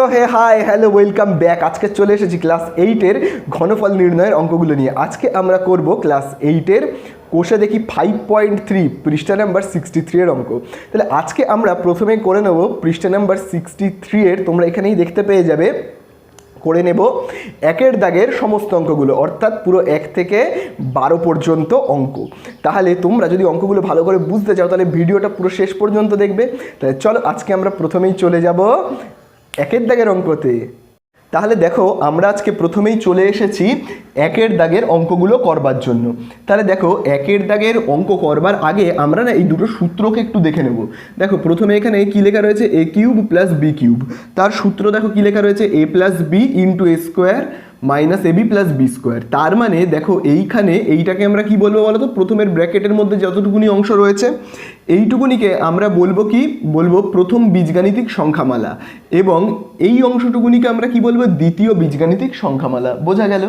So hey, hi, hello, welcome back. আজকে চলে এসেছি ক্লাস এইটের ঘনফল নির্ণয়ের অঙ্কগুলো নিয়ে। আজকে আমরা করব ক্লাস এইটের কোষে দেখি ফাইভ পয়েন্ট থ্রি পৃষ্ঠা নাম্বার সিক্সটি থ্রি এর অঙ্ক। তাহলে আজকে আমরা প্রথমে করে নেব পৃষ্ঠা নাম্বার সিক্সটি থ্রি এর। তোমরা এখানেই দেখতে পেয়ে যাবে। করে নেব একের দাগের সমস্ত অঙ্কগুলো, অর্থাৎ পুরো এক থেকে বারো পর্যন্ত অঙ্ক। তাহলে তোমরা যদি অঙ্কগুলো ভালো করে বুঝতে চাও, তাহলে ভিডিওটা পুরো শেষ পর্যন্ত দেখবে। তাহলে চলো, আজকে আমরা প্রথমেই চলে যাব একের দাগের অঙ্কতে। তাহলে দেখো, আমরা আজকে প্রথমেই চলে এসেছি একের দাগের অঙ্কগুলো করবার জন্য। তাহলে দেখো, একের দাগের অঙ্ক করবার আগে আমরা না এই দুটো সূত্রকে একটু দেখে নেব। দেখো, প্রথমে এখানে কি লেখা রয়েছে? A cube plus b cube. তার সূত্র দেখো কী লেখা রয়েছে? A plus b into a square minus a b plus b square তার মানে দেখো এইখানে এইটাকে আমরা কি বলব বলো তো প্রথমের ব্র্যাকেটের মধ্যে যতটুকুনি অংশ রয়েছে, এইটুকুনিকে আমরা বলব কি? বলব প্রথম বীজগাণিতিক সংখ্যামালা। এবং এই অংশটুকুনিকে আমরা কি বলব? দ্বিতীয় বীজগাণিতিক সংখ্যামালা। বোঝা গেল?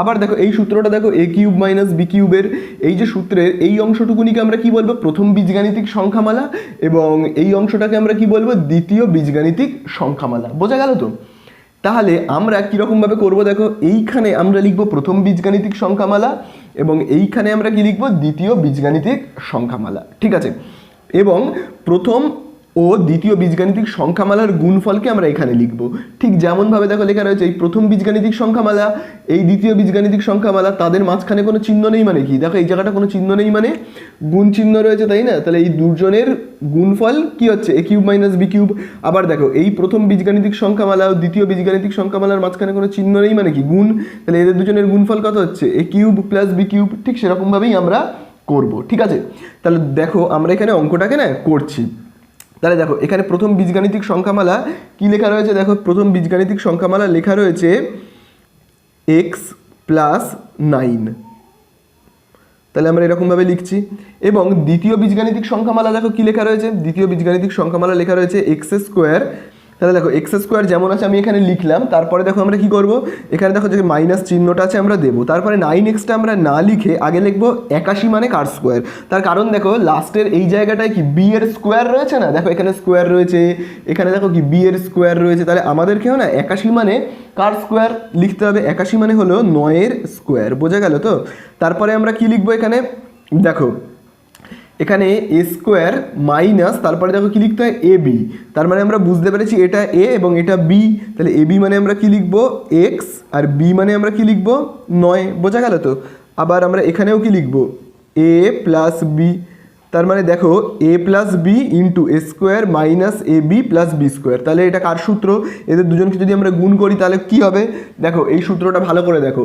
আবার দেখো এই সূত্রটা দেখো এ কিউব মাইনাস বি কিউবের এই যে সূত্রের, এই অংশটুকুনিকে আমরা কি বলব? প্রথম বীজগাণিতিক সংখ্যামালা। এবং এই অংশটাকে আমরা কি বলব? দ্বিতীয় বীজগাণিতিক সংখ্যামালা। বোঝা গেল তো? তাহলে আমরা কীরকমভাবে করব দেখো? এইখানে আমরা লিখব প্রথম বীজগাণিতিক সংখ্যামালা এবং এইখানে আমরা কি লিখব? দ্বিতীয় বীজগাণিতিক সংখ্যামালা। ঠিক আছে? এবং প্রথম ও দ্বিতীয় বীজগাণিতিক সংখ্যামালার গুণফলকে আমরা এখানে লিখব। ঠিক যেমনভাবে দেখো লেখা রয়েছে, এই প্রথম বীজগাণিতিক সংখ্যামালা, এই দ্বিতীয় বীজগাণিতিক সংখ্যামালা, তাদের মাঝখানে কোনো চিহ্ন নেই মানে কি? দেখো এই জায়গাটা কোনো চিহ্ন নেই মানে গুণ চিহ্ন রয়েছে, তাই না? তাহলে এই দুজনের গুণফল কি হচ্ছে? A cube minus b cube. আবার দেখো, এই প্রথম বীজগাণিতিক সংখ্যামালা ও দ্বিতীয় বীজগাণিতিক সংখ্যামালার মাঝখানে কোনো চিহ্ন নেই মানে কি? গুণ। তাহলে এদের দুজনের গুণফল কত হচ্ছে? A cube plus b cube, ঠিক সেরকমভাবেই আমরা করব, ঠিক আছে? তাহলে দেখো, আমরা এখানে অঙ্কটাকে না করছি। তাহলে দেখো, এখানে প্রথম বীজগাণিতিক সংখ্যামালা কি লেখা রয়েছে? দেখো, প্রথম বীজগাণিতিক সংখ্যামালা লেখা রয়েছে এক্স প্লাস নাইন তাহলে আমরা এরকমভাবে লিখছি। এবং দ্বিতীয় বীজগাণিতিক সংখ্যামালা দেখো কী লেখা রয়েছে? দ্বিতীয় বীজগাণিতিক সংখ্যামালা লেখা রয়েছে এক্স স্কোয়ার তাহলে দেখো এক্স স্কোয়ার যেমন আছে আমি এখানে লিখলাম, তারপরে দেখো আমরা কি করব? এখানে দেখো যে মাইনাস চিহ্নটা আছে আমরা দেবো। তারপরে নাইন এক্সটা আমরা না লিখে আগে লিখব একাশি মানে কার স্কোয়ার তার কারণ দেখো লাস্টের এই জায়গাটায় কি বি এর স্কোয়ার রয়েছে না? দেখো এখানে স্কোয়ার রয়েছে, এখানে দেখো কি বি এর স্কোয়ার রয়েছে। তাহলে আমাদেরকেও না, একাশি মানে কার স্কোয়ার লিখতে হবে? একাশি মানে হলো নয়ের স্কোয়ার বোঝা গেল তো? তারপরে আমরা কি লিখব এখানে? দেখো এখানে এ স্কোয়ার মাইনাস তারপরে দেখো কি লিখতে হয়? এ বি তার মানে আমরা বুঝতে পেরেছি এটা এ এবং এটা বি তাহলে এ বি মানে আমরা কি লিখব? এক্স আর বি মানে আমরা কি লিখব? নয়। বোঝা গেল তো? আবার আমরা এখানেও কি লিখব? এ প্লাস বি তার মানে দেখো a plus b into a square minus a b plus b square তাহলে এটা কার সূত্র? এদের দুজনকে যদি আমরা গুণ করি, তাহলে কি হবে? দেখো, এই সূত্রটা ভালো করে দেখো।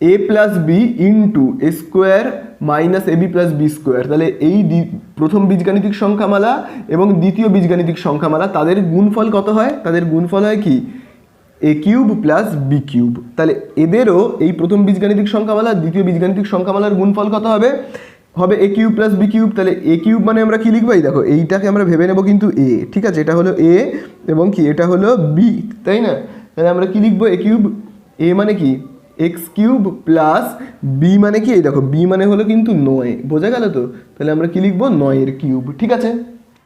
A plus b into a square minus a b plus b square তাহলে এই প্রথম বীজগাণিতিক সংখ্যামালা এবং দ্বিতীয় বীজগাণিতিক সংখ্যামালা, তাদের গুণফল কত হয়? তাদের গুণফল হয় কি? A cube plus b cube তাহলে এদেরও এই প্রথম বীজগাণিতিক সংখ্যামালা, দ্বিতীয় বীজগাণিতিক সংখ্যামালার গুণফল কত হবে? হবে a cube plus b cube তাহলে এ কিউব মানে আমরা কি লিখব? এই দেখো, এইটাকে আমরা ভেবে নেব কিন্তু এ ঠিক আছে, এটা হলো এ এবং কি? এটা হলো বি তাই না? তাহলে আমরা কি লিখব? এ কিউব এ মানে কি? এক্স কিউব প্লাস বি মানে কি? এই দেখো বি মানে হলো কিন্তু নয়। বোঝা গেল তো? তাহলে আমরা কি লিখব? নয়ের কিউব ঠিক আছে?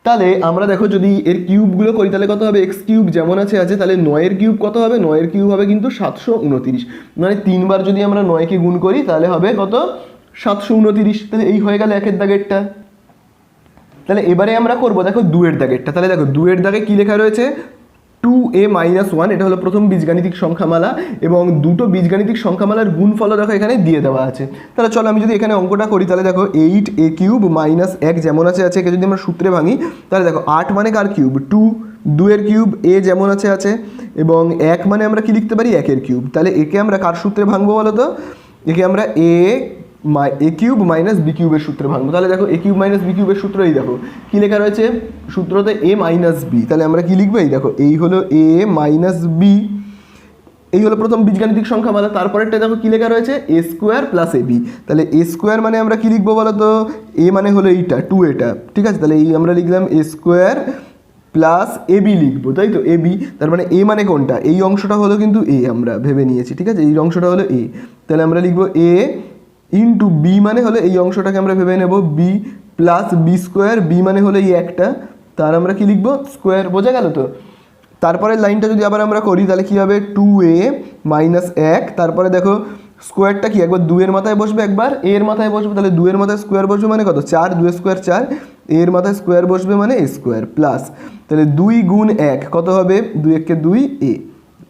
তাহলে আমরা দেখো যদি এর কিউবগুলো করি, তাহলে কত হবে? এক্স কিউব যেমন আছে আছে, তাহলে নয়ের কিউব কত হবে? নয়ের কিউব হবে কিন্তু সাতশো উনতিরিশ। মানে তিনবার যদি আমরা নয়কে গুণ করি, তাহলে হবে কত? সাতশো উনতিরিশ। তাহলে এই হয়ে গেল একের দাগেরটা। তাহলে এবারে আমরা করব, দেখো দুয়ের দাগেরটা। তাহলে দেখো, দুয়ের দাগে কি লেখা রয়েছে? টু এ মাইনাস ওয়ান এটা হলো প্রথম বীজগাণিতিক সংখ্যামালা, এবং দুটো বীজগাণিতিক সংখ্যামালার গুণফলও দেখো এখানে দিয়ে দেওয়া আছে। তাহলে চলো আমি যদি এখানে অঙ্কটা করি, তাহলে দেখো এইট এ কিউব মাইনাস এক যেমন আছে আছে, একে যদি আমরা সূত্রে ভাঙি, তাহলে দেখো আট মানে কার কিউব টু দুয়ের কিউব এ যেমন আছে আছে, এবং এক মানে আমরা কি লিখতে পারি? একের কিউব তাহলে একে আমরা কার সূত্রে ভাঙবো বলো তো একে আমরা a a cube minus b কিউবের সূত্রে ভাঙবো। তাহলে দেখো এ কিউব মাইনাস বি কিউবের সূত্র দেখো। কি লেখা রয়েছে? সূত্রতে এ মাইনাস বি তাহলে আমরা কি লিখব? এই দেখো, এই হলো এ মাইনাস বি এই হলো প্রথম বীজগাণিতিক সংখ্যামালা তারপরেরটা দেখো কি লেখা রয়েছে? A square plus a b তাহলে এ স্কোয়ার মানে আমরা কী লিখব বলো তো এ মানে হলো এইটা টু এটা। ঠিক আছে? তাহলে এই আমরা লিখলাম a square plus a b লিখব, তাই তো? এ বি তার মানে এ মানে কোনটা? এই অংশটা হলো কিন্তু এ আমরা ভেবে নিয়েছি, ঠিক আছে? এই অংশটা হলো এ তাহলে আমরা লিখব এ ইন্টু বি মানে হলে এই অংশটাকে আমরা ভেবে নেব b plus b square b মানে হলো এই একটা। তার আমরা কি লিখব? স্কোয়ার বোঝা গেল তো? তারপরে লাইনটা যদি আবার আমরা করি, তাহলে কী হবে? টু এ মাইনাস এক। তারপরে দেখো স্কোয়ারটা কি? একবার দুয়ের মাথায় বসবে একবার, এর মাথায় বসবে, তাহলে দুয়ের মাথায় স্কোয়ার বসবে মানে কত? চার দুই স্কোয়ার চার, এর মাথায় স্কোয়ার বসবে মানে স্কোয়ার প্লাস তাহলে দুই গুণ এক, কত হবে? দুই একে দুই এ।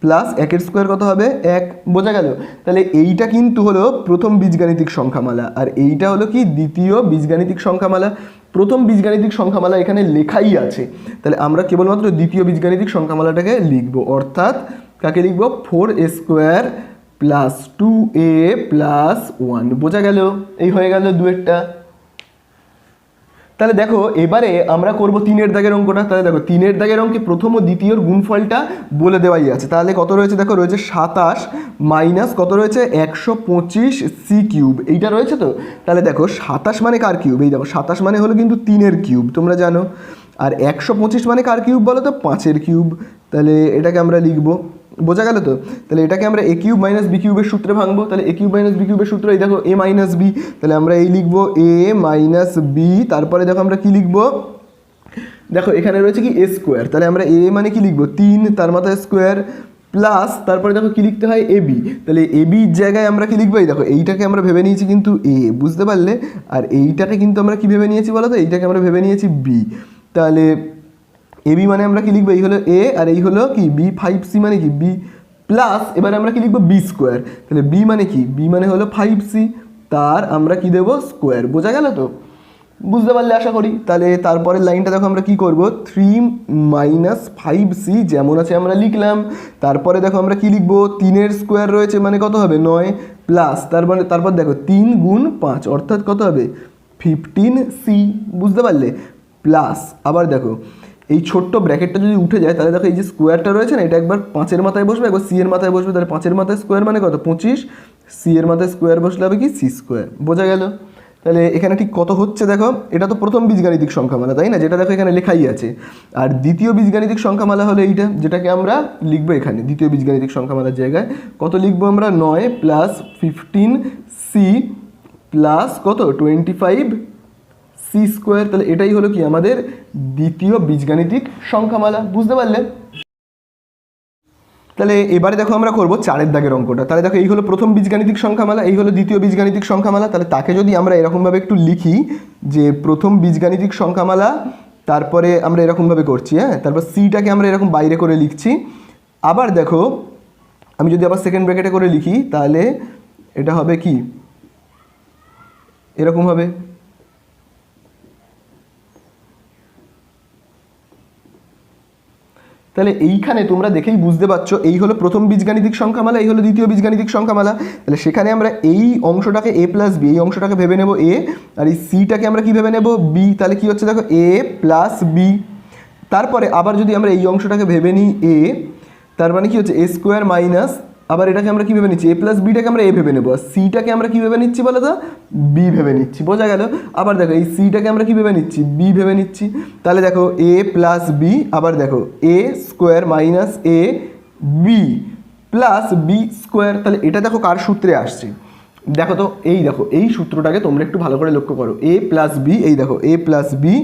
প্লাস একের স্কোয়ার কত হবে? এক। বোঝা গেল? তাহলে এইটা কিন্তু হলো প্রথম বীজগাণিতিক সংখ্যামালা। আর এইটা হলো কি? দ্বিতীয় বীজগাণিতিক সংখ্যামালা। প্রথম বীজগাণিতিক সংখ্যামালা এখানে লেখাই আছে। তাহলে আমরা কেবলমাত্র দ্বিতীয় বীজগাণিতিক সংখ্যামালাটাকে লিখব। অর্থাৎ কাকে লিখব? Four a square plus two a plus one. বোঝা গেল? এই হয়ে গেল দুয়েরটা। তাহলে দেখো, এবারে আমরা করব তিনের দাগের অঙ্কটা। তাহলে দেখো, তিনের দাগের অঙ্কে প্রথম ও দ্বিতীয়র গুণফলটা বলে দেওয়াই আছে। তাহলে কত রয়েছে? দেখো, রয়েছে সাতাশ মাইনাস কত রয়েছে? একশো পঁচিশ সি কিউব। এইটা রয়েছে তো? তাহলে দেখো, সাতাশ মানে কার কিউব? এই দেখো, সাতাশ মানে হলো কিন্তু তিনের কিউব, তোমরা জানো। আর একশো পঁচিশ মানে কার কিউব বলো তো? পাঁচের কিউব। তাহলে এটাকে আমরা লিখব বোঝা গেল তো? তাহলে এটাকে আমরা এ কিউব মাইনাস বি কিউবের সূত্রে ভাঙবো। তাহলে এ কিউব মাইনাস বি কিউবের সূত্র এই দেখো এ মাইনাস বি তাহলে আমরা এই লিখব এ মাইনাস বি তারপরে দেখো আমরা কি লিখব? দেখো, এখানে রয়েছে কি এ স্কোয়ার তাহলে আমরা এ মানে কি লিখব? তিন, তার মাথায় স্কোয়ার প্লাস তারপরে দেখো কি লিখতে হয়? এ বি তাহলে এ বির জায়গায় আমরা কি লিখব? এই দেখো, এইটাকে আমরা ভেবে নিয়েছি কিন্তু এ বুঝতে পারলে? আর এইটাকে কিন্তু আমরা কি ভেবে নিয়েছি বলো তো? এইটাকে আমরা ভেবে নিয়েছি বি তাহলে এ বি মানে আমরা কি লিখব? এই হলো এ আর এই হলো কি? বি ফাইভ সি মানে কি? বি প্লাস এবারে আমরা কি লিখব? বি স্কোয়ার তাহলে বি মানে কি? বি মানে হলো ফাইভ সি তার আমরা কি দেবো? স্কোয়ার বোঝা গেল তো? বুঝতে পারলে আশা করি। তাহলে তারপরের লাইনটা দেখো আমরা কি করব? থ্রি মাইনাস ফাইভ সি যেমন আছে আমরা লিখলাম। তারপরে দেখো আমরা কি লিখব? তিনের স্কোয়ার রয়েছে মানে কত হবে? নয় প্লাস তারপরে তারপর দেখো, তিন গুণ পাঁচ, অর্থাৎ কত হবে? ফিফটিন সি বুঝতে পারলে? প্লাস আবার দেখো এই ছোট্ট ব্র্যাকেটটা যদি উঠে যায়, তাহলে দেখো এই যে স্কোয়ারটা রয়েছে না, এটা একবার পাঁচের মাথায় বসবে, একবার সি এর মাথায় বসবে, তাহলে পাঁচের মাথায় স্কোয়ার মানে কত? পঁচিশ। সি এর মাথায় স্কোয়ার বসলে হবে কি? সি স্কোয়ার বোঝা গেল? তাহলে এখানে ঠিক কত হচ্ছে দেখো? এটা তো প্রথম বীজগাণিতিক সংখ্যামালা, তাই না? যেটা দেখো এখানে লেখাই আছে। আর দ্বিতীয় বীজগাণিতিক সংখ্যামালা হলো এইটা, যেটাকে আমরা লিখব এখানে, দ্বিতীয় বীজগাণিতিক সংখ্যামালার জায়গায়। কত লিখব আমরা? নয় প্লাস ফিফটিন সি প্লাস কত? টোয়েন্টি ফাইভ সি স্কোয়ার তাহলে এটাই হলো কি আমাদের দ্বিতীয় বীজগাণিতিক সংখ্যামালা, বুঝতে পারলে? তাহলে এবারে দেখো আমরা করব চারের দাগের অঙ্কটা। তাহলে দেখো এই হলো প্রথম বীজগাণিতিক সংখ্যামালা, এই হলো দ্বিতীয় বীজগাণিতিক সংখ্যামালা। তাহলে তাকে যদি আমরা এরকমভাবে একটু লিখি যে প্রথম বীজগাণিতিক সংখ্যামালা, তারপরে আমরা এরকমভাবে করছি হ্যাঁ? তারপর সিটাকে আমরা এরকম বাইরে করে লিখছি। আবার দেখো, আমি যদি আবার সেকেন্ড ব্র্যাকেটে করে লিখি, তাহলে এটা হবে কি? এরকম হবে। তাহলে এইখানে তোমরা দেখেই বুঝতে পারছ, এই হলো প্রথম বীজগাণিতিক সংখ্যামালা, এই হলো দ্বিতীয় বীজগাণিতিক সংখ্যামালা। তাহলে সেখানে আমরা এই অংশটাকে এ প্লাস বি, এই অংশটাকে ভেবে নেব এ, আর এই সিটাকে আমরা কি ভেবে নেব বি, তাহলে কি হচ্ছে দেখো, এ প্লাস বি। তারপরে আবার যদি আমরা এই অংশটাকে ভেবে নিই এ, তার মানে কি হচ্ছে, এ স্কোয়ার মাইনাস আবার এটাকে আমরা কি ভেবে নিচ্ছি এ প্লাস বিটাকে আমরা এ ভেবে নেব। আর সিটাকে আমরা কি ভেবে নিচ্ছি বলো তো বি ভেবে নিচ্ছি, বোঝা গেল? আবার দেখো, এই সিটাকে আমরা কি ভেবে নিচ্ছি? বি ভেবে নিচ্ছি। তাহলে দেখো এ প্লাস বি আবার দেখো a square minus a b plus b square তাহলে এটা দেখো কার সূত্রে আসছে? দেখো তো, এই দেখো, এই সূত্রটাকে তোমরা একটু ভালো করে লক্ষ্য করো। এ প্লাস বি এই দেখো এ প্লাস বি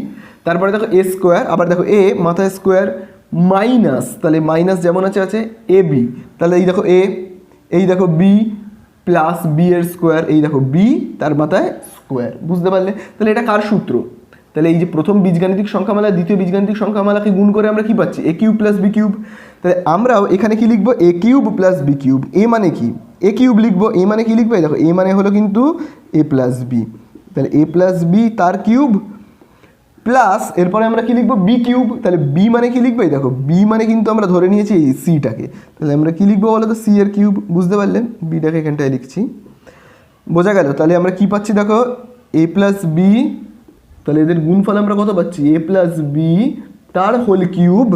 তারপরে দেখো এ স্কোয়ার আবার দেখো এ মাথায় স্কোয়ার মাইনাস, তাহলে মাইনাস যেমন আছে আছে এ বি তাহলে এই দেখো এ এই দেখো বি প্লাস বি এর স্কোয়ার এই দেখো বি তার মাথায় স্কোয়ার বুঝতে পারলে? তাহলে এটা কার সূত্র? তাহলে এই যে প্রথম বীজগাণিতিক সংখ্যামালা, দ্বিতীয় বীজগাণিতিক সংখ্যামালাকে গুণ করে আমরা কি পাচ্ছি? A cube plus b cube তাহলে আমরাও এখানে কি লিখব? A cube plus b cube a মানে কি? এ কিউব লিখব। এ মানে কি লিখব? দেখো এ মানে হলো কিন্তু এ প্লাস বি তাহলে এ প্লাস বি তার কিউব প্লাস এরপরে আমরা কি লিখব? বি কিউব তাহলে বি মানে কি লিখব? এই দেখো বি মানে কিন্তু আমরা ধরে নিয়েছি এই সিটাকে তাহলে আমরা কি লিখব বলো তো সি এর কিউব বুঝতে পারলে বিটাকে এখানটায় লিখছি। বোঝা গেল? তাহলে আমরা কি পাচ্ছি দেখো? এ প্লাস বি তাহলে এদের গুণফল আমরা কত পাচ্ছি? এ প্লাস বি তার হোল কিউব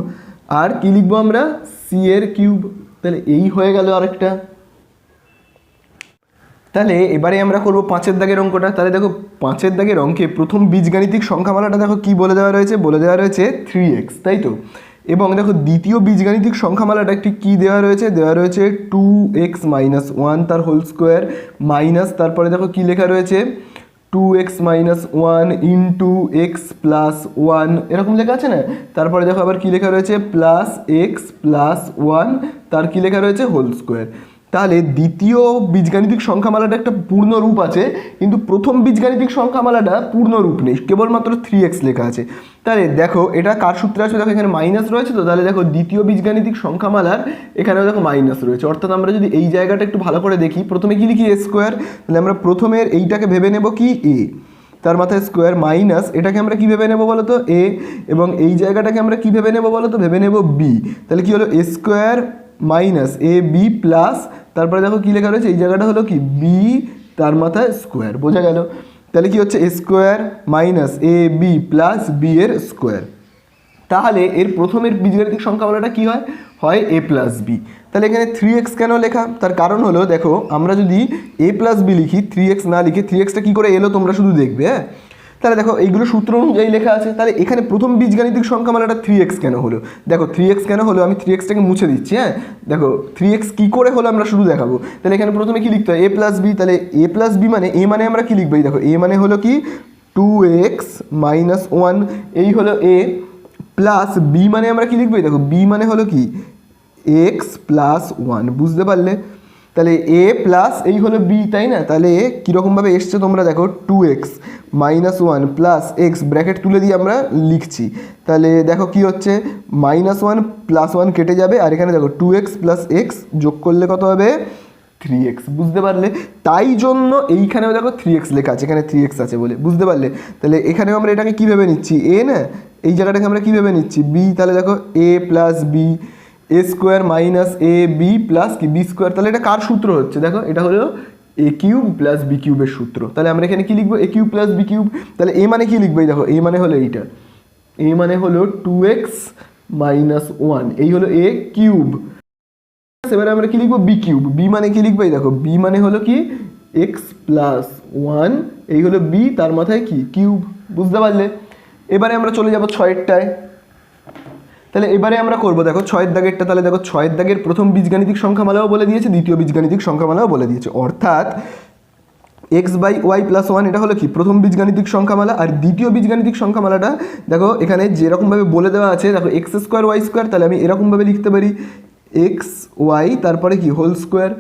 আর কি লিখব আমরা? সি এর কিউব তাহলে এই হয়ে গেল আরেকটা। তাহলে এবারে আমরা করব পাঁচের দাগের অঙ্কটা। তাহলে দেখো পাঁচের দাগের অঙ্কে প্রথম বীজগাণিতিক সংখ্যামালাটা দেখো কি বলে দেওয়া রয়েছে? বলে দেওয়া রয়েছে থ্রি এক্স তাই তো? এবং দেখো দ্বিতীয় বীজগাণিতিক সংখ্যামালাটা একটি কী দেওয়া রয়েছে? দেওয়া রয়েছে টু এক্স মাইনাস ওয়ান তার হোল স্কোয়ার মাইনাস তারপরে দেখো কী লেখা রয়েছে? Two x minus one into x plus one এরকম লেখা আছে না? তারপরে দেখো আবার কী লেখা রয়েছে? প্লাস এক্স প্লাস ওয়ান তার কী লেখা রয়েছে? হোল স্কোয়ার তাহলে দ্বিতীয় বীজগাণিতিক সংখ্যামালাটা একটা পূর্ণ রূপ আছে, কিন্তু প্রথম বীজগাণিতিক সংখ্যামালাটা পূর্ণ রূপ নেই, কেবলমাত্র থ্রি এক্স লেখা আছে। তাহলে দেখো, এটা কার সূত্রে আসবে? দেখো, এখানে মাইনাস রয়েছে তো, তাহলে দেখো দ্বিতীয় বীজগাণিতিক সংখ্যামালার এখানেও দেখো মাইনাস রয়েছে। অর্থাৎ আমরা যদি এই জায়গাটা একটু ভালো করে দেখি, প্রথমে কি লিখি? এ স্কোয়ার তাহলে আমরা প্রথমের এইটাকে ভেবে নেব কি? এ তার মাথায় স্কোয়ার মাইনাস এটাকে আমরা কি ভেবে নেব বলো তো এ এবং এই জায়গাটাকে আমরা কি ভেবে নেব বলো তো ভেবে নেব বি তাহলে কি হলো? A square minus a b plus তারপরে দেখো কী লেখা রয়েছে? এই জায়গাটা হলো কি? বি তার মাথায় স্কোয়ার বোঝা গেল? তাহলে কি হচ্ছে? Square minus a b plus b এর স্কোয়ার তাহলে এর প্রথমের বীজগাণিতিক সংখ্যামালাটা কি হয়? হয় এ প্লাস বি তাহলে এখানে থ্রি এক্স কেন লেখা? তার কারণ হলো, দেখো, আমরা যদি এ প্লাস বি লিখি থ্রি এক্স না লিখে থ্রি এক্সটা কী করে এলো? তোমরা শুধু দেখবে হ্যাঁ? তাহলে দেখো এইগুলো সূত্র অনুযায়ী লেখা আছে, তাহলে এখানে প্রথম বীজগাণিতিক সংখ্যামালাটা থ্রি এক্স কেন হলো? দেখো থ্রি এক্স কেন হলো? আমি থ্রি এক্সটাকে মুছে দিচ্ছি হ্যাঁ? দেখো থ্রি এক্স কী করে হলো আমরা শুধু দেখাবো। তাহলে এখানে প্রথমে কী লিখতে হয়? এ প্লাস বি তাহলে এ প্লাস বি মানে এ মানে আমরা কী লিখব? এই দেখো এ মানে হলো কি? টু এক্স মাইনাস ওয়ান এই হলো এ প্লাস বি মানে আমরা কী লিখব? দেখো বি মানে হলো কি? এক্স প্লাস ওয়ান বুঝতে পারলে? তাহলে এ প্লাস এই হলো বি তাই না? তাহলে কীরকমভাবে এসছে তোমরা? দেখো two x minus one plus x bracket তুলে দিয়ে আমরা লিখছি। তাহলে দেখো কি হচ্ছে? মাইনাস ওয়ান প্লাস ওয়ান কেটে যাবে, আর এখানে দেখো টু এক্স প্লাস এক্স যোগ করলে কত হবে? থ্রি এক্স বুঝতে পারলে? তাই জন্য এইখানেও দেখো থ্রি এক্স লেখা আছে, এখানে থ্রি এক্স আছে বলে, বুঝতে পারলে? তাহলে এখানেও আমরা এটাকে কী ভেবে নিচ্ছি? এ না? এই জায়গাটাকে আমরা কী ভেবে নিচ্ছি? বি তাহলে দেখো a plus b a square minus a b plus কি? বি স্কোয়ার তাহলে এটা কার সূত্র হচ্ছে? দেখো, এটা হলো এ কিউব প্লাস বি কিউবের সূত্র। তাহলে আমরা এখানে কি লিখব? A cube plus b cube তাহলে এ মানে কি লিখব? দেখো এ মানে হলো এইটা। এ মানে হলো টু এক্স মাইনাস ওয়ান এই হলো এ কিউব এবারে আমরা কি লিখব? বি কিউব বি মানে কি লিখব? দেখো বি মানে হলো কি? এক্স প্লাস ওয়ান এই হলো বি তার মাথায় কি? কিউব বুঝতে পারলে? এবারে আমরা চলে যাব ছয়েরটায়। তাহলে এবারে আমরা করব, দেখো ছয়ের দাগেরটা, তাহলে দেখো ছয়ের দাগের প্রথম বীজগাণিতিক সংখ্যামালাও বলে দিয়েছে, দ্বিতীয় বীজগাণিতিক সংখ্যামালাও বলে দিয়েছে। অর্থাৎ x by y plus one এটা হলো কি? প্রথম বীজগাণিতিক সংখ্যামালা আর দ্বিতীয় বীজগাণিতিক সংখ্যামালাটা, দেখো এখানে যেরকমভাবে বলে দেওয়া আছে, দেখো এক্স স্কোয়ার ওয়াই স্কোয়ার তাহলে আমি এরকমভাবে লিখতে পারি এক্স ওয়াই তারপরে কি? হোল স্কোয়ার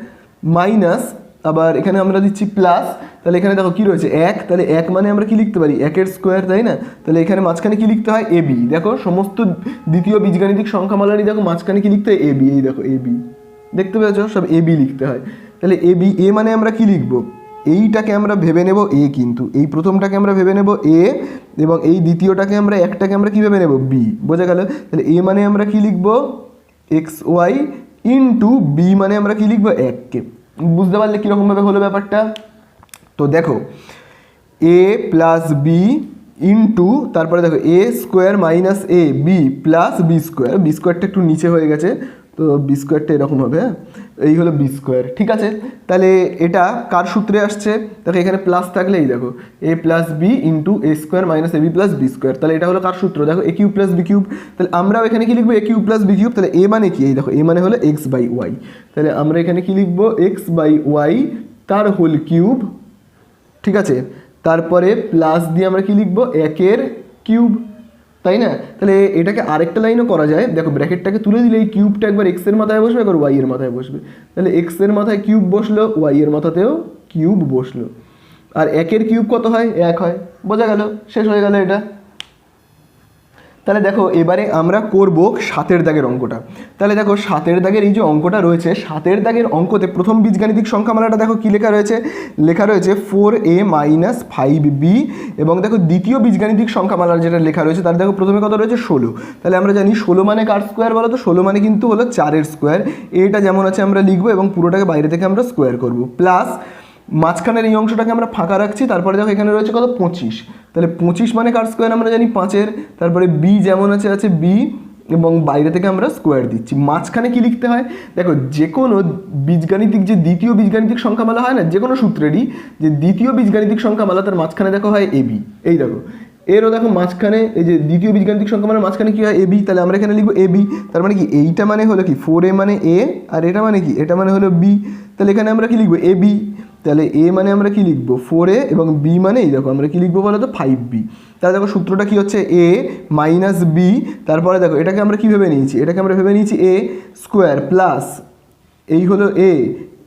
মাইনাস আবার এখানে আমরা দিচ্ছি প্লাস তাহলে এখানে দেখো কি রয়েছে? এক, তাহলে এক মানে আমরা কি লিখতে পারি? একের স্কোয়ার তাই না? তাহলে এখানে মাঝখানে কি লিখতে হয়? এ বি দেখো, সমস্ত দ্বিতীয় বীজগাণিতিক সংখ্যামালারই দেখো, মাঝখানে কি লিখতে হয়? এ বি এই দেখো এ বি দেখতে পেয়েছ? সব এ বি লিখতে হয়। তাহলে এ বি এ মানে আমরা কি লিখব? এইটাকে আমরা ভেবে নেব এ কিন্তু। এই প্রথমটাকে আমরা ভেবে নেব এ এবং এই দ্বিতীয়টাকে আমরা, একটাকে আমরা কি ভেবে নেব? বি বোঝা গেল? তাহলে এ মানে আমরা কি লিখব? এক্স ওয়াই ইন্টু বি মানে আমরা কি লিখব? এককে বুঝতে পারলে কীরকমভাবে হলো ব্যাপারটা? তো দেখো এ প্লাস বি ইন্টু তারপরে দেখো a square minus a b plus b square b স্কোয়ারটা একটু নিচে হয়ে গেছে, তো বি স্কোয়ারটা এরকম হবে হ্যাঁ? এই হলো বি স্কোয়ার ঠিক আছে? তাহলে এটা কার সূত্রে আসছে? দেখো এখানে প্লাস থাকলে এই দেখো a plus b into a square minus a b plus b square তাহলে এটা হলো কার সূত্র? দেখো a cube plus b cube তাহলে আমরাও এখানে কি লিখব? A cube plus b cube তাহলে এ মানে কি? এই দেখো এ মানে হলো এক্স বাই ওয়াই তাহলে আমরা এখানে কি লিখব? এক্স বাই ওয়াই তার হোল কিউব ঠিক আছে? তারপরে প্লাস দিয়ে আমরা কি লিখব? একের কিউব তাই না? তাহলে এটাকে আরেকটা লাইনও করা যায়। দেখো ব্র্যাকেটটাকে তুলে দিলে এই কিউবটা একবার এক্সের মাথায় বসবে, একবার ওয়াই এর মাথায় বসবে। তাহলে এক্সের মাথায় কিউব বসল ওয়াই এর মাথাতেও কিউব বসল। আর একের কিউব কত হয়? এক হয়। বোঝা গেল? শেষ হয়ে গেল এটা। তাহলে দেখো, এবারে আমরা করব সাতের দাগের অঙ্কটা। তাহলে দেখো, সাতের দাগের এই যে অঙ্কটা রয়েছে, সাতের দাগের অঙ্কতে প্রথম বীজগাণিতিক সংখ্যামালাটা দেখো কী লেখা রয়েছে? লেখা রয়েছে four a minus five b এবং দেখো দ্বিতীয় বীজগাণিতিক সংখ্যামালার যেটা লেখা রয়েছে, তার দেখো প্রথমে কত রয়েছে? ষোলো। তাহলে আমরা জানি ষোলো মানে কার স্কোয়ার বলো তো ষোলো মানে কিন্তু হলো চারের স্কোয়ার এটা যেমন আছে আমরা লিখব এবং পুরোটাকে বাইরে থেকে আমরা স্কোয়ার করব। প্লাস মাঝখানের এই অংশটাকে আমরা ফাঁকা রাখছি, তারপরে দেখো এখানে রয়েছে কত? পঁচিশ। তাহলে পঁচিশ মানে কার স্কোয়ার আমরা জানি পাঁচের। তারপরে বি যেমন আছে আছে বি এবং বাইরে থেকে আমরা স্কোয়ার দিচ্ছি। মাঝখানে কি লিখতে হয়? দেখো যে কোনো বীজগাণিতিক যে দ্বিতীয় বীজগাণিতিক সংখ্যামালা হয় না যে কোনো সূত্রেরই যে দ্বিতীয় বীজগাণিতিক সংখ্যামালা তার মাঝখানে দেখো হয় এ বি এই দেখো, এরও দেখো মাঝখানে এই যে দ্বিতীয় বীজগাণিতিক সংখ্যামালার মাঝখানে কী হয়? এ বি তাহলে আমরা এখানে লিখব এ বি তার মানে কি? এইটা মানে হলো কি? ফোর এ মানে এ আর এটা মানে কি? এটা মানে হলো বি তাহলে এখানে আমরা কি লিখব? এ বি তাহলে এ মানে আমরা কি লিখব? ফোর এ এবং বি মানে এই দেখো, আমরা কি লিখব বলো তো? ফাইভ বি তাহলে দেখো সূত্রটা কি হচ্ছে? এ মাইনাস বি তারপরে দেখো, এটাকে আমরা কি ভেবে নিয়েছি? এটাকে আমরা ভেবে নিয়েছি এ স্কোয়ার প্লাস এই হলো এ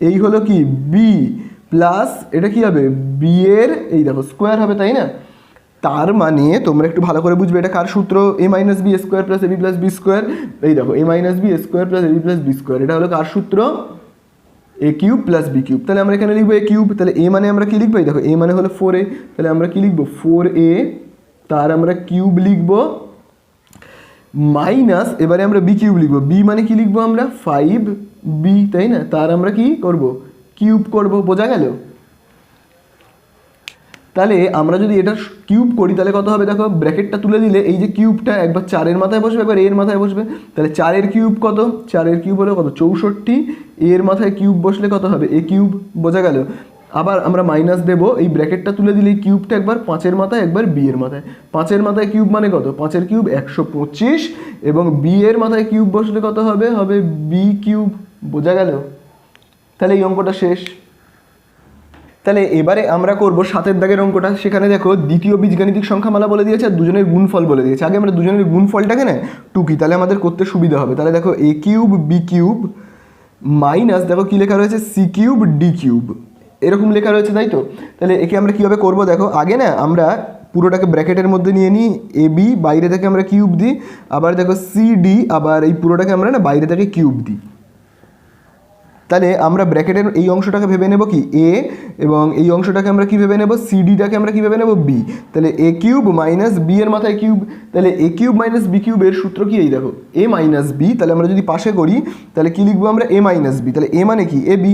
এই হলো কি? বি প্লাস এটা কি হবে? বি এর এই দেখো স্কোয়ার হবে, তাই না? তার মানে তোমরা একটু ভালো করে বুঝবে এটা কার সূত্র? A minus b square plus a b plus b square এই দেখো a minus b square plus a b plus b square এটা হলো কার সূত্র? A cube plus b cube তাহলে আমরা এখানে লিখব এ কিউব তাহলে এ মানে আমরা কি লিখব? এই দেখো এ মানে হলো ফোর এ তাহলে আমরা কি লিখব? ফোর এ তার আমরা কিউব লিখব মাইনাস এবারে আমরা বি কিউব লিখব। বি মানে কি লিখব আমরা? ফাইভ বি তাই না? তার আমরা কি করব? কিউব করব, বোঝা গেল? তাহলে আমরা যদি এটা কিউব করি, তাহলে কত হবে? দেখো ব্র্যাকেটটা তুলে দিলে এই যে কিউবটা একবার চারের মাথায় বসবে একবার এর মাথায় বসবে। তাহলে চারের কিউব কত? চারের কিউব হলো কত? চৌষট্টি। এর মাথায় কিউব বসলে কত হবে? এ কিউব বোঝা গেল। আবার আমরা মাইনাস দেবো, এই ব্র্যাকেটটা তুলে দিলে কিউবটা একবার পাঁচের মাথায়, একবার বি এর মাথায়। পাঁচের মাথায় কিউব মানে কত? পাঁচের কিউব একশো পঁচিশ এবং বি এর মাথায় কিউব বসলে কত হবে? হবে বি কিউব বোঝা গেল? তাহলে এই অঙ্কটা শেষ। তাহলে এবারে আমরা করব সাতের দাগের অঙ্কটা। সেখানে দেখো দ্বিতীয় বীজগাণিতিক সংখ্যামালা বলে দিয়েছে আর দুজনের গুণফল বলে দিয়েছে। আগে আমরা দুজনের গুণফলটাকে না টুকি তাহলে আমাদের করতে সুবিধা হবে। তাহলে দেখো a cube, b cube minus, দেখো কী লেখা রয়েছে? C cube, d cube. এরকম লেখা রয়েছে, তাই তো? তাহলে একে আমরা কীভাবে করব? দেখো, আগে না আমরা পুরোটাকে ব্র্যাকেটের মধ্যে নিয়ে নিই, এ, বি, বাইরে থেকে আমরা কিউব দিই। আবার দেখো সি, ডি, আবার এই পুরোটাকে আমরা না বাইরে থেকে কিউব দিই। তাহলে আমরা ব্র্যাকেটের এই অংশটাকে ভেবে নেব কি? এ এবং এই অংশটাকে আমরা কি ভেবে নেব? সিডিটাকে আমরা কি ভেবে নেব? বি তাহলে এ কিউব মাইনাস বি এর মাথায় কিউব, তাহলে এ কিউব মাইনাস বি কিউবের সূত্র কি? এই দেখো এ মাইনাস বি তাহলে আমরা যদি পাশে করি, তাহলে কি লিখব আমরা? এ মাইনাস বি তাহলে এ মানে কি? এ বি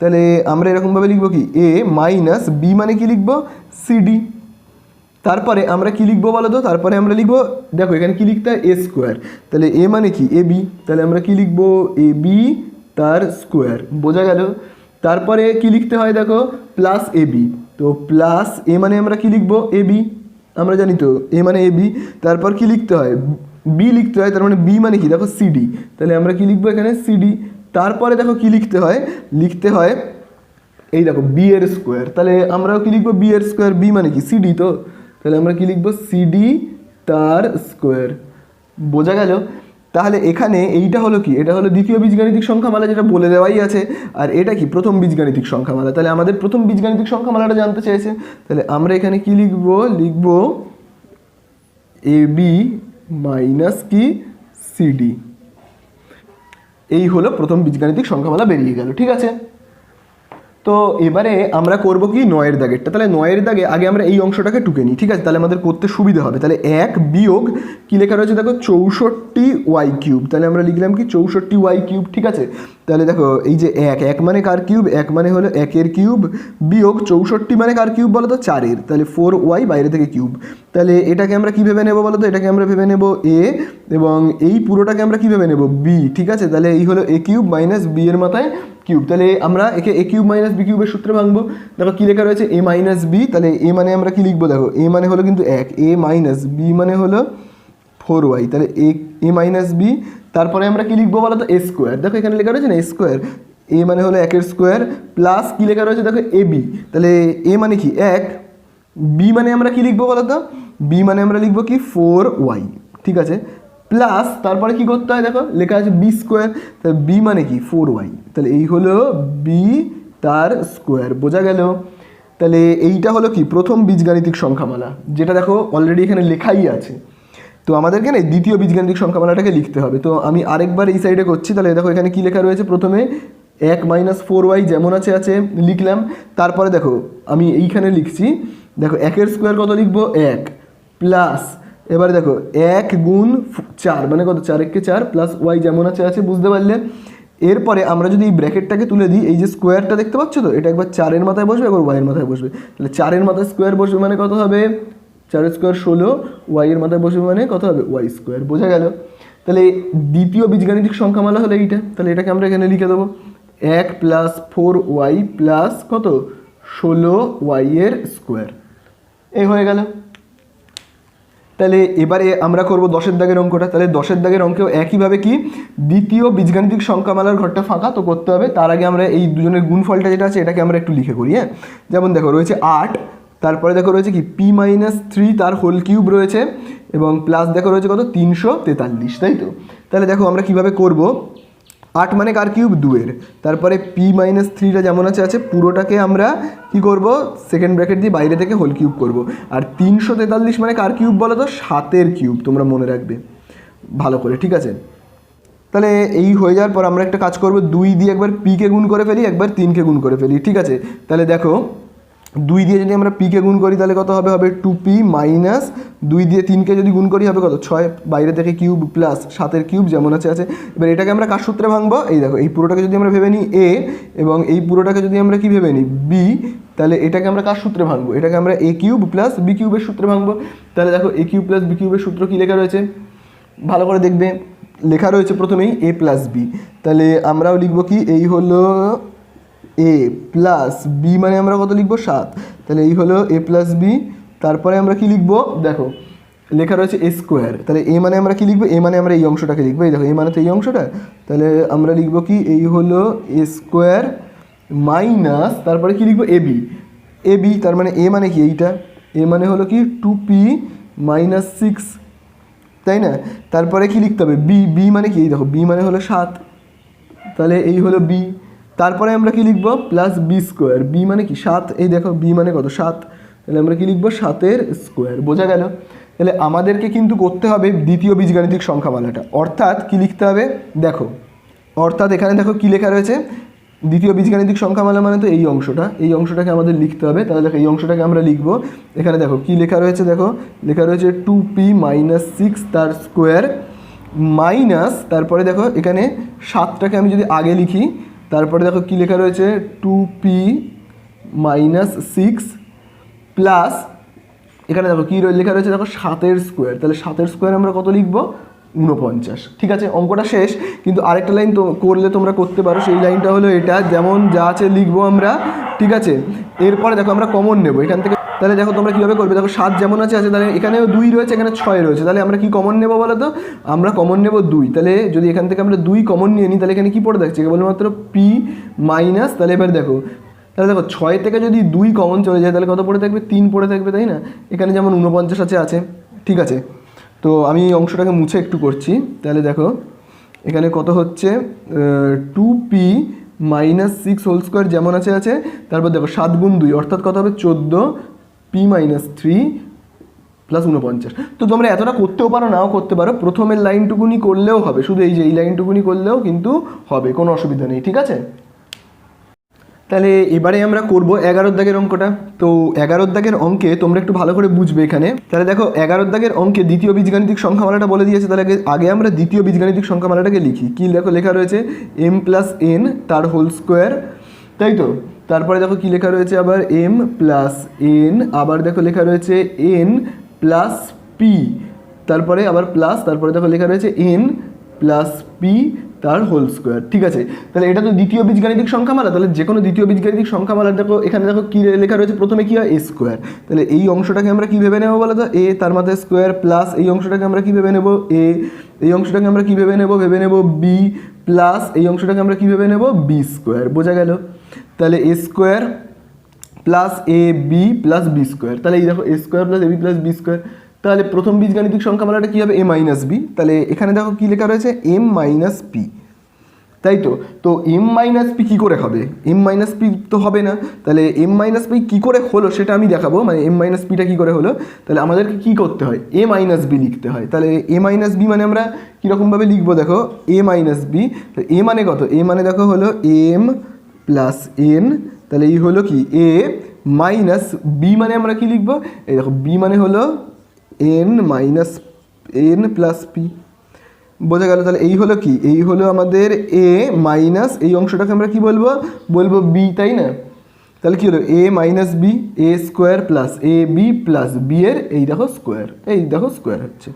তাহলে আমরা এরকমভাবে লিখব কি? এ মাইনাস বি মানে কি লিখব? সিডি তারপরে আমরা কি লিখব বলো তো? তারপরে আমরা লিখব, দেখো এখানে কি লিখতে হয়? এ স্কোয়ার তাহলে এ মানে কি? এ বি তাহলে আমরা কি লিখব? এ বি তার স্কোয়ার। বোঝা গেল? তারপরে কি লিখতে হয় দেখো? Plus a b. তো প্লাস এ মানে আমরা কি লিখব? A b. আমরা জানি তো, এ মানে এ বি। তারপর কি লিখতে হয়? বি লিখতে হয়, তার মানে বি মানে কি? দেখো সিডি তাহলে আমরা কি লিখব এখানে? সিডি তারপরে দেখো কি লিখতে হয়? লিখতে হয় এই দেখো, বি এর স্কোয়ার। তাহলে আমরাও কি লিখব? বি এর স্কোয়ার। বি মানে কি? সিডি তো। তাহলে আমরা কি লিখব? সিডি তার স্কোয়ার। বোঝা গেল? তাহলে এখানে এইটা হলো কি? এটা হলো দ্বিতীয় বীজগাণিতিক সংখ্যামালা যেটা বলে দেওয়াই আছে। আর এটা কি? প্রথম বীজগাণিতিক সংখ্যামালা। তাহলে আমাদের প্রথম বীজগাণিতিক সংখ্যামালাটা জানতে চাইছে তাহলে আমরা এখানে কি লিখব? লিখব এ বি মাইনাস কি সিডি এই হলো প্রথম বীজগাণিতিক সংখ্যামালা বেরিয়ে গেল। ঠিক আছে? তো এবারে আমরা করব কি নয়ের দাগেরটা। তাহলে নয়ের দাগে আগে আমরা এই অংশটাকে টুকে নিই, ঠিক আছে? তাহলে আমাদের করতে সুবিধা হবে। তাহলে এক বিয়োগ কী লেখা রয়েছে দেখো? চৌষট্টি ওয়াই কিউব তাহলে আমরা লিখলাম কি? চৌষট্টি ওয়াই কিউব ঠিক আছে? তাহলে দেখো, এই যে এক এক মানে কার কিউব? এক মানে হলো একের কিউব বিয়োগ চৌষট্টি মানে কার কিউব বলো তো চারের। তাহলে ফোর ওয়াই বাইরে থেকে কিউব। তাহলে এটাকে আমরা কী ভেবে নেব বলো তো এটাকে আমরা ভেবে নেব এ এবং এই পুরোটাকে আমরা কী ভেবে নেব? বি ঠিক আছে? তাহলে এই হলো এ কিউব মাইনাস বি এর মাথায় কিউব। তাহলে আমরা একে এ কিউব মাইনাস বি কিউবের সূত্রে ভাঙবো। দেখো কী লেখা রয়েছে? এ মাইনাস বি তাহলে এ মানে আমরা কি লিখব? দেখো এ মানে হলো কিন্তু এক এ মাইনাস বি মানে হলো ফোর ওয়াই, তাহলে এ এ মাইনাস বি, তারপরে আমরা কি লিখব বলো তো এ স্কোয়ার দেখো এখানে লেখা রয়েছে না স্কোয়ার এ মানে হলো একের স্কোয়ার প্লাস কি লেখা রয়েছে? দেখো এ বি। তাহলে এ মানে কি? এক। বি মানে আমরা কি লিখব বলো তো বি মানে আমরা লিখব কি? Four y. ঠিক আছে? প্লাস তারপরে কি করতে হয় দেখো? লেখা আছে বি স্কোয়ার তাহলে বি মানে কি? Four y. তাহলে এই হলো বি তার স্কোয়ার বোঝা গেল? তাহলে এইটা হলো কি? প্রথম বীজগাণিতিক সংখ্যামালা। যেটা দেখো অলরেডি এখানে লেখাই আছে। তো আমাদেরকে না দ্বিতীয় বীজগাণিতিক সংখ্যামালাটাকে লিখতে হবে। তো আমি আরেকবার এই সাইডে করছি, তাহলে দেখো এখানে কি লেখা রয়েছে? প্রথমে এক মাইনাস ফোর ওয়াই যেমন আছে আছে, লিখলাম। তারপরে দেখো, আমি এইখানে লিখছি, দেখো একের স্কোয়ার কত লিখব? এক প্লাস এবারে দেখো, এক গুণ চার মানে কত? চার একে চার প্লাস ওয়াই যেমন আছে আছে, বুঝতে পারলে? এরপরে আমরা যদি এই ব্র্যাকেটটাকে তুলে দিই, এই যে স্কোয়ারটা দেখতে পাচ্ছ তো? এটা একবার চারের মাথায় বসবে একবার ওয়াইয়ের মাথায় বসবে। তাহলে চারের মাথায় স্কোয়ার বসবে মানে কত হবে? চার স্কোয়ার ষোলো ওয়াইয়ের মাথায় বসবে মানে কত হবে? ওয়াই স্কোয়ার বোঝা গেল? তাহলে দ্বিতীয় বীজগাণিতিক সংখ্যামালা হলো এইটা। তাহলে এটাকে আমরা এখানে লিখে দেবো। এক প্লাস ফোর ওয়াই প্লাস কত? ষোলো ওয়াইয়ের স্কোয়ার এই হয়ে গেল। তাহলে এবারে আমরা করব দশের দাগের অঙ্কটা। তাহলে দশের দাগের অঙ্কেও একইভাবে কি? দ্বিতীয় বীজগাণিতিক সংখ্যামালার ঘরটা ফাঁকা, তো করতে হবে। তার আগে আমরা এই দুজনের গুণফলটা যেটা আছে, এটাকে আমরা একটু লিখে করি হ্যাঁ? যেমন দেখো, রয়েছে আট তারপরে দেখো রয়েছে কি? পি মাইনাস থ্রি তার হোল কিউব রয়েছে এবং প্লাস দেখো রয়েছে কত? তিনশো তেতাল্লিশ, তাই তো? তাহলে দেখো আমরা কীভাবে করব? আট মানে কার কিউব দুয়ের। তারপরে পি মাইনাস থ্রিটা যেমন আছে আছে, পুরোটাকে আমরা কি করব? সেকেন্ড ব্র্যাকেট দিয়ে বাইরে থেকে হোল কিউব করব। আর তিনশো তেতাল্লিশ মানে কার কিউব বলো তো? সাতের কিউব তোমরা মনে রাখবে। ভালো করে, ঠিক আছে? তাহলে এই হয়ে যাওয়ার পর আমরা একটা কাজ করব। দুই দিয়ে একবার পিকে গুণ করে ফেলি, একবার তিনকে গুণ করে ফেলি, ঠিক আছে? তাহলে দেখো দুই দিয়ে যদি আমরা পিকে গুণ করি, তাহলে কত হবে? হবে টু পি মাইনাস দুই দিয়ে তিনকে যদি গুণ করি, হবে কত? ছয়। বাইরে থেকে কিউব প্লাস সাতের কিউব যেমন আছে আছে। এবার এটাকে আমরা কার সূত্রে ভাঙবো? এই দেখো, এই পুরোটাকে যদি আমরা ভেবে নিই এ এবং এই পুরোটাকে যদি আমরা কি ভেবে নিই? বি তাহলে এটাকে আমরা কার সূত্রে ভাঙবো? এটাকে আমরা এ কিউব প্লাস বি কিউবের সূত্রে ভাঙবো। তাহলে দেখো এ কিউব প্লাস বি কিউবের সূত্র কী লেখা রয়েছে? ভালো করে দেখবে। লেখা রয়েছে প্রথমেই এ প্লাস বি তাহলে আমরাও লিখব কি? এই হলো এ প্লাস বি মানে আমরা কত লিখব? সাত। তাহলে এই হলো এ প্লাস বি তারপরে আমরা কি লিখব? দেখো, লেখা রয়েছে এ স্কোয়ার তাহলে এ মানে আমরা কি লিখব? এ মানে আমরা এই অংশটাকে লিখব। এই দেখো এ মানে তো এই অংশটা। তাহলে আমরা লিখব কি? এই হলো এ স্কোয়ার মাইনাস তারপরে কি লিখব? এ বি এ বি তার মানে এ মানে কি এইটা? এ মানে হলো কি? টু পি মাইনাস সিক্স তাই না? তারপরে কি লিখতে হবে? বি বি মানে কি? এই দেখো বি মানে হলো সাত। তাহলে এই হলো বি তারপরে আমরা কি লিখব? প্লাস বি স্কোয়ার বি মানে কি? সাত, এই দেখো বি মানে কত? সাত। তাহলে আমরা কি লিখব? সাতের স্কোয়ার বোঝা গেল? তাহলে আমাদেরকে কিন্তু করতে হবে দ্বিতীয় বীজগাণিতিক সংখ্যা সংখ্যামালাটা। অর্থাৎ কি লিখতে হবে? দেখো, অর্থাৎ এখানে দেখো কি লেখা রয়েছে? দ্বিতীয় বীজগাণিতিক সংখ্যামালা মানে তো এই অংশটা। এই অংশটাকে আমাদের লিখতে হবে। তাহলে দেখো, এই অংশটাকে আমরা লিখব। এখানে দেখো, কি লেখা রয়েছে? দেখো, লেখা রয়েছে টু পি মাইনাস সিক্স তার স্কোয়ার মাইনাস তারপরে দেখো, এখানে সাতটাকে আমি যদি আগে লিখি তারপরে দেখো কি লেখা রয়েছে? Two p minus six plus এখানে দেখো কী লেখা রয়েছে দেখো সাতের স্কোয়ার তাহলে সাতের স্কোয়ার আমরা কত লিখব? উনপঞ্চাশ ঠিক আছে? অঙ্কটা শেষ, কিন্তু আরেকটা লাইন তো করলে তোমরা করতে পারো। সেই লাইনটা হলো এটা, যেমন যা আছে লিখব আমরা, ঠিক আছে? এরপরে দেখো আমরা কমন নেব। এখান থেকে তাহলে দেখো তোমরা কীভাবে করবে? দেখো সাত যেমন আছে আছে, তাহলে এখানেও দুই রয়েছে, এখানে ছয় রয়েছে। তাহলে আমরা কি কমন নেব বলো তো? আমরা কমন নেব দুই। তাহলে যদি এখান থেকে আমরা দুই কমন নিয়ে নিই, তাহলে এখানে কী পড়ে থাকছে? কেবলমাত্র পি মাইনাস তাহলে এবার দেখো, তাহলে দেখো ছয় থেকে যদি দুই কমন চলে যায়, তাহলে কত পড়ে থাকবে? তিন পড়ে থাকবে, তাই না? এখানে যেমন উনপঞ্চাশ আছে আছে। ঠিক আছে? তো আমি অংশটাকে মুছে একটু করছি। তাহলে দেখো, এখানে কত হচ্ছে? Two p minus six whole square যেমন আছে আছে, তারপর দেখো সাত গুণ দুই, অর্থাৎ কত হবে? চোদ্দ পি মাইনাস থ্রি প্লাস উনপঞ্চাশ তো তোমরা এতটা করতেও পারো, নাও করতে পারো। প্রথমের লাইনটুকুনি করলেও হবে, শুধু এই যে এই লাইনটুকুনি করলেও কিন্তু হবে, কোনো অসুবিধা নেই, ঠিক আছে? তাহলে এবারে আমরা করব এগারোর দাগের অঙ্কটা। তো এগারোর দাগের অঙ্কে তোমরা একটু ভালো করে বুঝবে এখানে। তাহলে দেখো, এগারোর দাগের অঙ্কে দ্বিতীয় বীজগাণিতিক সংখ্যামালাটা বলে দিয়েছে। তাহলে আগে- আগে আমরা দ্বিতীয় বীজগাণিতিক সংখ্যামালাটাকে লিখি। কি দেখো লেখা রয়েছে? এম প্লাস এন তার হোল স্কোয়ার তাই তো? তারপরে দেখো কি লেখা রয়েছে আবার? এম প্লাস এন আবার দেখো লেখা রয়েছে এন প্লাস পি তারপরে আবার প্লাস তারপরে দেখো লেখা রয়েছে এন প্লাস পি তার হোল স্কোয়ার ঠিক আছে? তাহলে এটা তো দ্বিতীয় বীজগাণিতিক সংখ্যামালা, তাহলে যে কোনো দ্বিতীয় বীজগাণিতিক সংখ্যামালা, দেখো, এখানে দেখো কী লেখা রয়েছে, প্রথমে কী হয়? এ স্কোয়ার তাহলে এই অংশটাকে আমরা কী ভেবে নেব বলো তো? এ তার মাথায় স্কোয়ার প্লাস এই অংশটাকে আমরা কী ভেবে নেব? এ এই অংশটাকে আমরা কী ভেবে নেব? ভেবে নেব বি প্লাস এই অংশটাকে আমরা কী ভেবে নেব? বি স্কোয়ার বোঝা গেল? তাহলে a square plus a b plus b square তাহলে এই দেখো a square plus a b plus b square তাহলে প্রথম বীজগাণিতিক সংখ্যামালাটা কী হবে? এ মাইনাস বি তাহলে এখানে দেখো কী লেখা রয়েছে? এম মাইনাস পি তাই তো? তো এম মাইনাস পি কী করে হবে? এম মাইনাস পি তো হবে না। তাহলে এম মাইনাস পি কী করে হলো সেটা আমি দেখাবো। মানে এম মাইনাস পিটা কী করে হলো? তাহলে আমাদেরকে কী করতে হয়? এ মাইনাস বি লিখতে হয়। তাহলে এ মাইনাস বি মানে আমরা কীরকমভাবে লিখব দেখো? এ মাইনাস বি এ মানে কত? এ মানে দেখো হলো এম প্লাস এন তাহলে এই হলো কি? এ মাইনাস বি মানে আমরা কি লিখব? এই দেখো বি মানে হলো n minus n plus p বোঝা গেল তাহলে এই হলো কি? এই হলো আমাদের এ মাইনাস এই অংশটাকে আমরা কি বলব? বলব বি তাই না? তাহলে কি হলো? A minus b a square plus a b plus b এর এই দেখো স্কোয়ার এই দেখো স্কোয়ার হচ্ছে।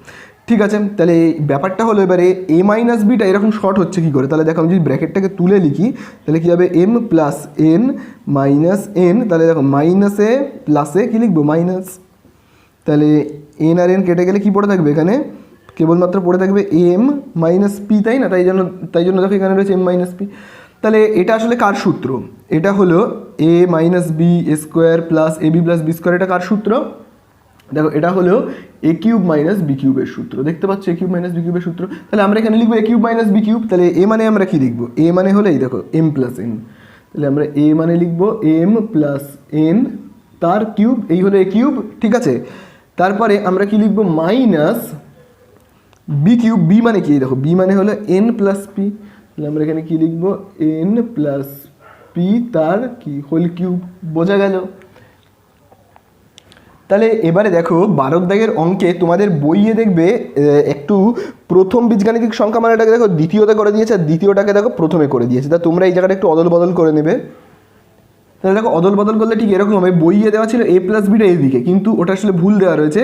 ঠিক আছে, তাহলে ব্যাপারটা হলো এবারে এ মাইনাস বিটা এরকম শর্ট হচ্ছে কি করে? তাহলে দেখো আমি যদি ব্র্যাকেটটাকে তুলে লিখি, তাহলে কি হবে? M plus n minus n তাহলে দেখো মাইনাসে প্লাসে কি লিখব? মাইনাস তাহলে এন আর এন কেটে গেলে কী পড়ে থাকবে এখানে? কেবলমাত্র পড়ে থাকবে এম মাইনাস পি তাই না? তাই জন্য তাই জন্য দেখো এখানে রয়েছে এম মাইনাস পি তাহলে এটা আসলে কার সূত্র? এটা হলো a minus b square plus a b plus b square এটা কার সূত্র? দেখো, এটা হলো এ কিউব মাইনাস বি কিউবের সূত্র। দেখতে পাচ্ছ এ কিউব মাইনাস বি কিউবের সূত্র? তাহলে আমরা এখানে লিখব a cube minus b cube তাহলে এ মানে আমরা কি লিখব? এ মানে হলো এই দেখো এম প্লাস এন তাহলে আমরা এ মানে লিখব এম প্লাস এন তার কিউব এই হলো এ কিউব ঠিক আছে? তারপরে আমরা কি লিখব? মাইনাস বি কিউব বি মানে কি? দেখো বি মানে হলো এন প্লাস পি তাহলে আমরা এখানে কি লিখব? এন প্লাস পি তার কি? হোল কিউব বোঝা গেল। তাহলে এবারে দেখো, বারক দাগের অঙ্কে তোমাদের বইয়ে দেখবে একটু প্রথম বীজগাণিতিক সংখ্যা মানেটাকে দেখো দ্বিতীয়তে করে দিয়েছে, আর দ্বিতীয়টাকে দেখো প্রথমে করে দিয়েছে। তা তোমরা এই জায়গাটা একটু অদল বদল করে নেবে। তাহলে দেখো অদল বদল করলে ঠিক এরকম হবে। বইয়ে দেওয়া ছিল এ প্লাস বিটা এইদিকে কিন্তু ওটা আসলে ভুল দেওয়া রয়েছে।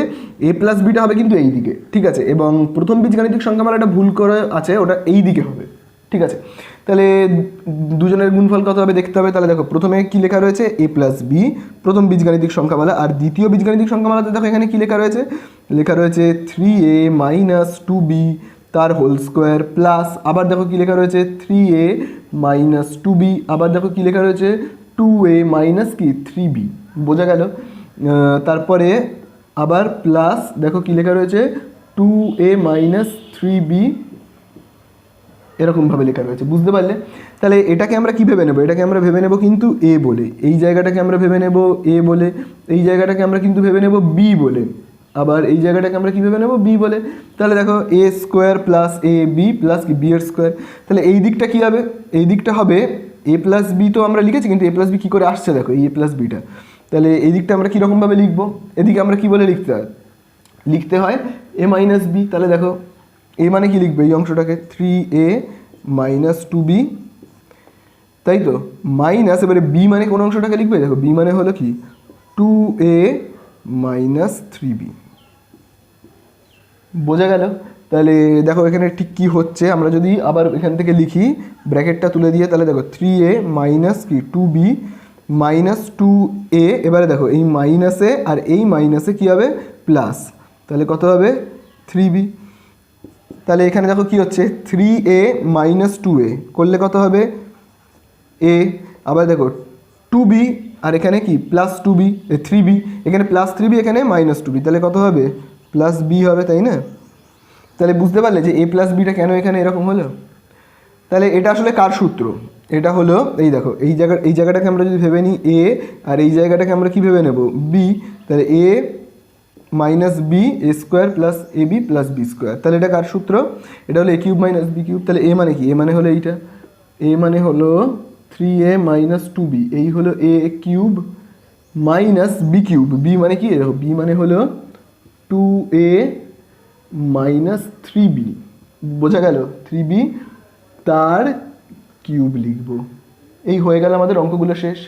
এ প্লাস বিটা হবে কিন্তু এই দিকে, ঠিক আছে? এবং প্রথম বীজগাণিতিক একটা ভুল করে আছে, ওটা এই দিকে হবে, ঠিক আছে? তাহলে দুজনের গুণফল কত হবে দেখতে হবে। তাহলে দেখো, প্রথমে কী লেখা রয়েছে? এ প্লাস বি প্রথম বীজগাণিতিক সংখ্যামালা, আর দ্বিতীয় বীজগাণিতিক সংখ্যামালাতে দেখো এখানে কী লেখা রয়েছে? লেখা রয়েছে three a minus two b তার হোল স্কোয়ার প্লাস আবার দেখো কী লেখা রয়েছে? Three a minus two b আবার দেখো কী লেখা রয়েছে? টু এ মাইনাস কি? থ্রি বি বোঝা গেল। তারপরে আবার প্লাস দেখো কি লেখা রয়েছে? Two a minus three b এরকমভাবে লেখা রয়েছে, বুঝতে পারলে? তাহলে এটাকে আমরা কি ভেবে নেব? এটাকে আমরা ভেবে নেব কিন্তু এ বলে। এই জায়গাটাকে আমরা ভেবে নেব এ বলে। এই জায়গাটাকে আমরা কিন্তু ভেবে নেব বি বলে। আবার এই জায়গাটাকে আমরা কি ভেবে নেব? বি বলে। তাহলে দেখো a square plus a b plus কি? বি এর স্কোয়ার তাহলে এই দিকটা কি হবে? এই দিকটা হবে এ প্লাস বি তো আমরা লিখেছি, কিন্তু এ প্লাস বি কী করে আসছে দেখো? এ প্লাস বিটা তাহলে এই দিকটা আমরা কীরকমভাবে লিখব? এদিকে আমরা কি বলে লিখতে হয়? লিখতে হয় এ মাইনাস বি তাহলে দেখো এ মানে কি লিখবে এই অংশটাকে? Three a minus two b তাই তো? মাইনাস এবারে বি মানে কোন অংশটাকে লিখবে? দেখো বি মানে হলো কি? Two a minus three b বোঝা গেল? তাহলে দেখো এখানে ঠিক কি হচ্ছে, আমরা যদি আবার এখান থেকে লিখি, ব্র্যাকেটটা তুলে দিয়ে, তাহলে দেখো থ্রি এ মাইনাস কি two b minus two a এবারে দেখো এই মাইনাসে আর এই মাইনাসে কি হবে? প্লাস তাহলে কত হবে? থ্রি বি তাহলে এখানে দেখো কি হচ্ছে? Three a minus two a করলে কত হবে? এ আবার দেখো টু বি আর এখানে কি? Plus two b three b এখানে প্লাস থ্রি বি এখানে মাইনাস টু বি তাহলে কত হবে? প্লাস বি হবে, তাই না? তাহলে বুঝতে পারলে যে এ প্লাস বিটা কেন এখানে এরকম হলো? তাহলে এটা আসলে কার সূত্র? এটা হলো, এই দেখো, এই জায়গা, এই জায়গাটাকে আমরা যদি ভেবে নিই এ আর এই জায়গাটাকে আমরা কি ভেবে নেব? বি তাহলে A minus B A square plus A B plus B square তাহলে এটা কার সূত্র? এটা হলো A cube minus B cube তাহলে এ মানে কি? এ মানে হলো এইটা। এ মানে হলো three A minus two B এই হলো A cube minus B cube B মানে কি? দেখো বি মানে হলো two A minus three B বোঝা গেল থ্রি বি তার কিউব লিখব। এই হয়ে গেল আমাদের অঙ্কগুলো শেষ।